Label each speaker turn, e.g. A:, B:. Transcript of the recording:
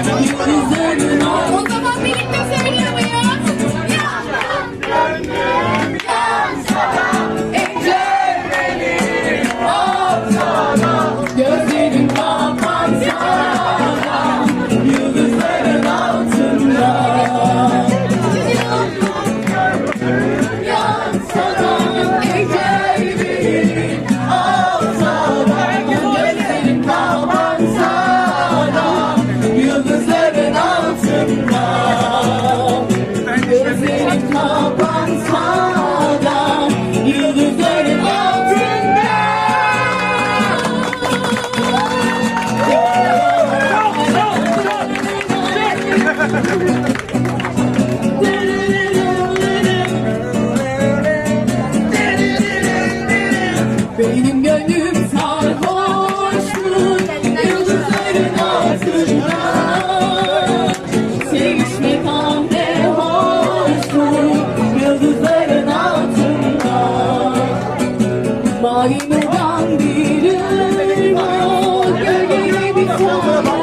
A: Yıldızların O Benim gönlüm sarhoş? Yıldızların altında Sevişmek hamle hoş? Yıldızların altında Mavi buradan bir ırmak Gölgeye bir sarhoş